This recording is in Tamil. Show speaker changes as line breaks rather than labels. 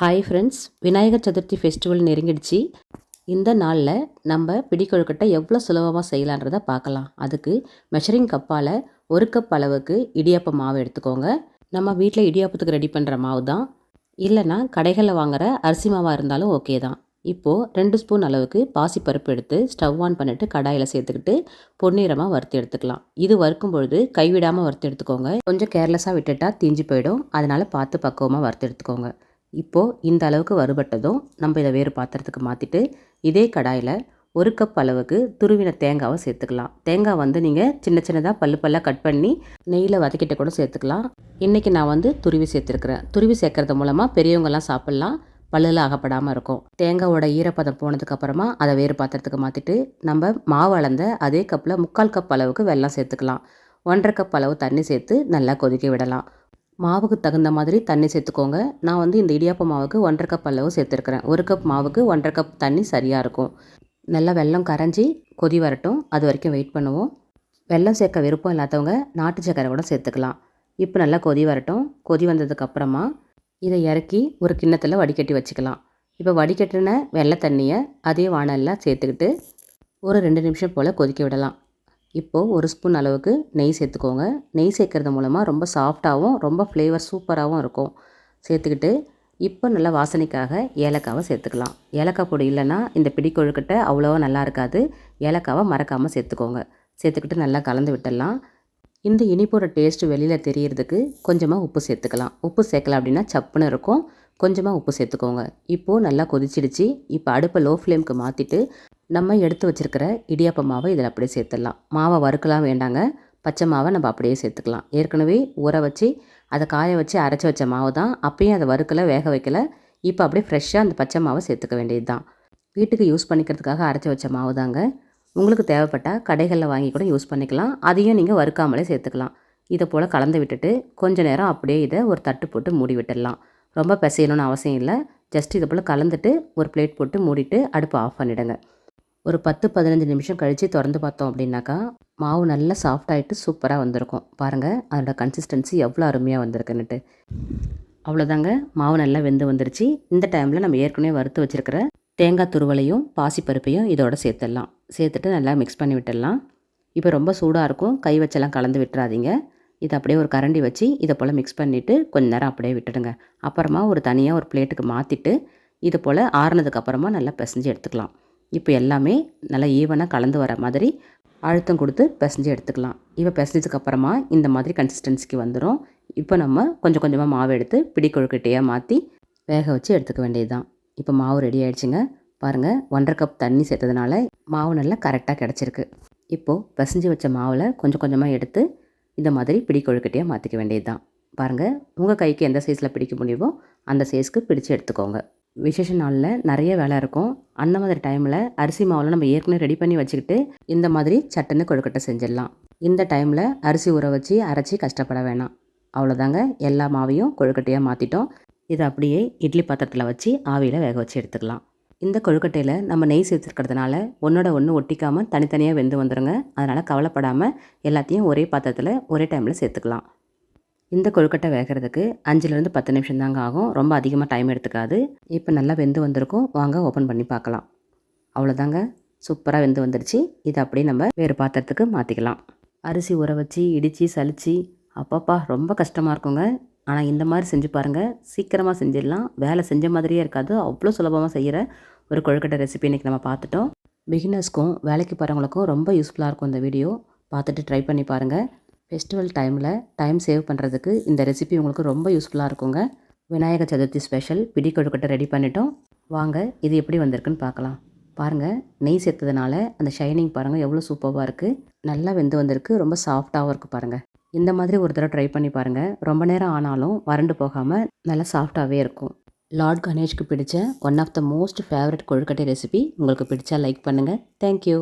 Hi friends Vinayagar Chaturthi festival நெருங்கிடுச்சு. இந்த நாளில் நம்ம பிடிக்கொழுக்கட்டை எவ்வளோ சுலபமாக செய்யலான்றதை பார்க்கலாம். அதுக்கு மெஷரிங் கப்பால் ஒரு கப் அளவுக்கு இடியாப்ப மாவு எடுத்துக்கோங்க. நம்ம வீட்டில் இடியாப்பத்துக்கு ரெடி பண்ணுற மாவு தான். இல்லைன்னா கடைகளில் வாங்குகிற அரிசி மாவாக இருந்தாலும் ஓகே தான். இப்போது ரெண்டு ஸ்பூன் அளவுக்கு பாசிப்பருப்பு எடுத்து ஸ்டவ் ஆன் பண்ணிவிட்டு கடாயில் சேர்த்துக்கிட்டு பொன்னிறமாக வறுத்து எடுத்துக்கலாம். இது வறுக்கும் பொழுது கைவிடாமல் வறுத்து எடுத்துக்கோங்க. கொஞ்சம் கேர்லெஸ்ஸாக விட்டுட்டால் தீஞ்சு போயிடும். அதனால் பார்த்து பக்குவமாக வறுத்து எடுத்துக்கோங்க. இப்போது இந்த அளவுக்கு வறுபட்டதும் நம்ம இதை வேறு பாத்திரத்துக்கு மாற்றிட்டு இதே கடாயில் ஒரு கப் அளவுக்கு துருவின தேங்காவை சேர்த்துக்கலாம். தேங்காய் வந்து நீங்கள் சின்ன சின்னதாக பல்லு பல்லாக கட் பண்ணி நெய்யில் வதக்கிட்ட கூட சேர்த்துக்கலாம். இன்றைக்கி நான் வந்து துருவி சேர்த்துருக்குறேன். துருவி சேர்க்கறது மூலமாக பெரியவங்கெல்லாம் சாப்பிட்லாம். பல்லில் அகப்படாமல் இருக்கும். தேங்காவோட ஈரப்பதம் போனதுக்கப்புறமா அதை வேறு பாத்திரத்துக்கு மாற்றிட்டு நம்ம மாவு அளந்த அதே கப்பில் முக்கால் கப் அளவுக்கு வெல்லம் சேர்த்துக்கலாம். ஒன்றரை கப் அளவு தண்ணி சேர்த்து நல்லா கொதிக்க விடலாம். மாவுக்கு தகுந்த மாதிரி தண்ணி சேர்த்துக்கோங்க. நான் வந்து இந்த இடியாப்ப மாவுக்கு ஒன்றரை கப் அளவு சேர்த்துருக்குறேன். ஒரு கப் மாவுக்கு ஒன்றரை கப் தண்ணி சரியாக இருக்கும். நல்லா வெல்லம் கரைஞ்சி கொதி வரட்டும். அது வரைக்கும் வெயிட் பண்ணுவோம். வெல்லம் சேர்க்க விருப்பம் இல்லாதவங்க நாட்டு சக்கரை கூட சேர்த்துக்கலாம். இப்போ நல்லா கொதி வரட்டும். கொதி வந்ததுக்கப்புறமா இதை இறக்கி ஒரு கிண்ணத்தில் வடிகட்டி வச்சுக்கலாம். இப்போ வடிகட்டின வெள்ளை தண்ணியை அதே வானலில் சேர்த்துக்கிட்டு ஒரு ரெண்டு நிமிஷம் போல் கொதிக்க விடலாம். இப்போது ஒரு ஸ்பூன் அளவுக்கு நெய் சேர்த்துக்கோங்க. நெய் சேர்க்கறது மூலமாக ரொம்ப சாஃப்டாகவும் ரொம்ப ஃப்ளேவர் சூப்பராகவும் இருக்கும். சேர்த்துக்கிட்டு இப்போ நல்லா வாசனைக்காக ஏலக்காவை சேர்த்துக்கலாம். ஏலக்காய் பொடி இல்லைன்னா இந்த பிடி கொழுக்கட்டை அவ்வளோவா நல்லா இருக்காது. ஏலக்காவை மறக்காமல் சேர்த்துக்கோங்க. சேர்த்துக்கிட்டு நல்லா கலந்து விட்டுடலாம். இந்த இனிப்போட டேஸ்ட்டு வெளியில் தெரியறதுக்கு கொஞ்சமாக உப்பு சேர்த்துக்கலாம். உப்பு சேர்க்கல அப்படின்னா சப்புன்னு இருக்கும். கொஞ்சமாக உப்பு சேர்த்துக்கோங்க. இப்போது நல்லா கொதிச்சிடுச்சு. இப்போ அடுப்பை லோ ஃப்ளேமுக்கு மாற்றிட்டு நம்ம எடுத்து வச்சுருக்கிற இடியாப்ப மாவை இதில் அப்படியே சேர்த்துடலாம். மாவை வறுக்கலாம் வேண்டாங்க. பச்சை மாவை நம்ம அப்படியே சேர்த்துக்கலாம். ஏற்கனவே ஊற வச்சு அதை காய வச்சு அரைச்சி வச்ச மாவு தான். அப்பயும் அதை வறுக்கலை வேக வைக்கலை. இப்போ அப்படியே ஃப்ரெஷ்ஷாக அந்த பச்சை மாவை சேர்த்துக்க வேண்டியது தான். வீட்டுக்கு யூஸ் பண்ணிக்கிறதுக்காக அரைச்சி வச்ச மாவு தாங்க. உங்களுக்கு தேவைப்பட்டால் கடைகளில் வாங்கி கூட யூஸ் பண்ணிக்கலாம். அதையும் நீங்கள் வறுக்காமலே சேர்த்துக்கலாம். இதை போல் கலந்து விட்டுட்டு கொஞ்சம் நேரம் அப்படியே இதை ஒரு தட்டு போட்டு மூடி விட்டுடலாம். ரொம்ப பிசையணும்னு அவசியம் இல்லை. ஜஸ்ட் இதை போல் கலந்துட்டு ஒரு பிளேட் போட்டு மூடிட்டு அடுப்பை ஆஃப் பண்ணிவிடுங்க ஒரு பத்து பதினஞ்சு நிமிஷம் கழித்து திறந்து பார்த்தோம் அப்படின்னாக்கா மாவு நல்லா சாஃப்டாகிட்டு சூப்பராக வந்திருக்கும். பாருங்கள் அதோட கன்சிஸ்டன்சி எவ்வளோ அருமையாக வந்திருக்குன்னுட்டு. அவ்வளோதாங்க மாவு நல்லா வெந்து வந்துருச்சு. இந்த டைமில் நம்ம ஏற்கனவே வறுத்து வச்சுருக்கிற தேங்காய் துருவலையும் பாசிப்பருப்பையும் இதோட சேர்த்துடலாம். சேர்த்துட்டு நல்லா மிக்ஸ் பண்ணி விட்டுடலாம். இப்போ ரொம்ப சூடாக இருக்கும். கை வச்செல்லாம் கலந்து விட்டுறாதீங்க. இதை அப்படியே ஒரு கரண்டி வச்சு இதை போல் மிக்ஸ் பண்ணிவிட்டு கொஞ்ச நேரம் அப்படியே விட்டுடுங்க. அப்புறமா ஒரு தனியாக ஒரு பிளேட்டுக்கு மாற்றிட்டு இது போல் ஆறுனதுக்கப்புறமா நல்லா பிசைஞ்சு எடுத்துக்கலாம். இப்போ எல்லாமே நல்லா ஈவனாக கலந்து வர மாதிரி அழுத்தம் கொடுத்து பிசைஞ்சு எடுத்துக்கலாம். இப்போ பிசைஞ்சதுக்கப்புறமா இந்த மாதிரி கன்சிஸ்டன்சிக்கு வந்துடும் இப்போ நம்ம கொஞ்சம் கொஞ்சமாக மாவு எடுத்து பிடி கொழுக்கட்டையாக மாற்றி வேக வச்சு எடுத்துக்க வேண்டியது தான் இப்போ மாவு ரெடி ஆகிடுச்சிங்க பாருங்கள் ஒன்றரை கப் தண்ணி சேர்த்ததுனால மாவு நல்லா கரெக்டாக கிடச்சிருக்கு. இப்போது பிசைஞ்சு வச்ச மாவில் கொஞ்சம் கொஞ்சமாக எடுத்து இந்த மாதிரி பிடி கொழுக்கட்டையாக மாற்றிக்க வேண்டியது தான் பாருங்கள் உங்கள் கைக்கு எந்த சைஸில் பிடிக்க முடியுமோ அந்த சைஸ்க்கு பிடிச்சு எடுத்துக்கோங்க. விசேஷ நாளில் நிறைய வேலை இருக்கும். அந்த மாதிரி டைமில் அரிசி மாவில் நம்ம ஏற்கனவே ரெடி பண்ணி வச்சுக்கிட்டு இந்த மாதிரி சட்டுன்னு கொழுக்கட்டை செஞ்சிடலாம். இந்த டைமில் அரிசி ஊற வச்சு அரைச்சி கஷ்டப்பட வேணாம். அவ்வளோதாங்க எல்லா மாவையும் கொழுக்கட்டையாக மாற்றிட்டோம் இதை அப்படியே இட்லி பாத்திரத்தில் வச்சு ஆவியில் வேக வச்சு எடுத்துக்கலாம். இந்த கொழுக்கட்டையில் நம்ம நெய் சேர்த்துருக்கிறதுனால ஒன்றோட ஒன்று ஒட்டிக்காமல் தனித்தனியாக வெந்து வந்துடுங்க அதனால் கவலைப்படாமல் எல்லாத்தையும் ஒரே பாத்திரத்தில் ஒரே டைமில் சேர்த்துக்கலாம். இந்த கொழுக்கட்டை வேகிறதுக்கு அஞ்சுலேருந்து பத்து நிமிஷம் தாங்க ஆகும். ரொம்ப அதிகமாக டைம் எடுத்துக்காது. இப்போ நல்லா வெந்து வந்திருக்கும். வாங்க ஓப்பன் பண்ணி பார்க்கலாம். அவ்வளோதாங்க சூப்பராக வெந்து வந்துருச்சு. இதை அப்படியே நம்ம வேறு பாத்திரத்துக்கு மாற்றிக்கலாம் அரிசி ஊற வச்சு இடித்து சலித்து அப்பப்பா ரொம்ப கஷ்டமாக இருக்குங்க. ஆனால் இந்த மாதிரி செஞ்சு பாருங்கள் சீக்கிரமாக செஞ்சிடலாம். வேலை செஞ்ச மாதிரியே இருக்காது. அவ்வளோ சுலபமாக செய்கிற ஒரு கொழுக்கட்டை ரெசிபி இன்றைக்கி நம்ம பார்த்துட்டோம். பிகினர்ஸ்க்கும் வேலைக்கு போகிறவங்களுக்கும் ரொம்ப யூஸ்ஃபுல்லாக இருக்கும் இந்த வீடியோ பார்த்துட்டு ட்ரை பண்ணி பாருங்கள் ஃபெஸ்டிவல் டைமில் டைம் சேவ் பண்ணுறதுக்கு இந்த ரெசிபி உங்களுக்கு ரொம்ப யூஸ்ஃபுல்லாக இருக்குங்க. விநாயகர் சதுர்த்தி ஸ்பெஷல் பிடி கொழுக்கட்டை ரெடி பண்ணிட்டோம். வாங்க இது எப்படி வந்திருக்குன்னு பார்க்கலாம். பாருங்கள் நெய் சேர்த்ததுனால அந்த ஷைனிங் பாருங்கள் எவ்வளோ சூப்பராக இருக்குது நல்லா வெந்து வந்திருக்கு ரொம்ப சாஃப்டாகவும் இருக்குது பாருங்கள் இந்த மாதிரி ஒரு தடவை ட்ரை பண்ணி பாருங்கள் ரொம்ப நேரம் ஆனாலும் வறண்டு போகாமல் நல்லா சாஃப்டாகவே இருக்கும். லார்ட் கணேஷ்க்கு பிடிச்ச one of the most favourite kozhukattai recipe உங்களுக்கு பிடிச்சா லைக் பண்ணுங்கள் தேங்க்யூ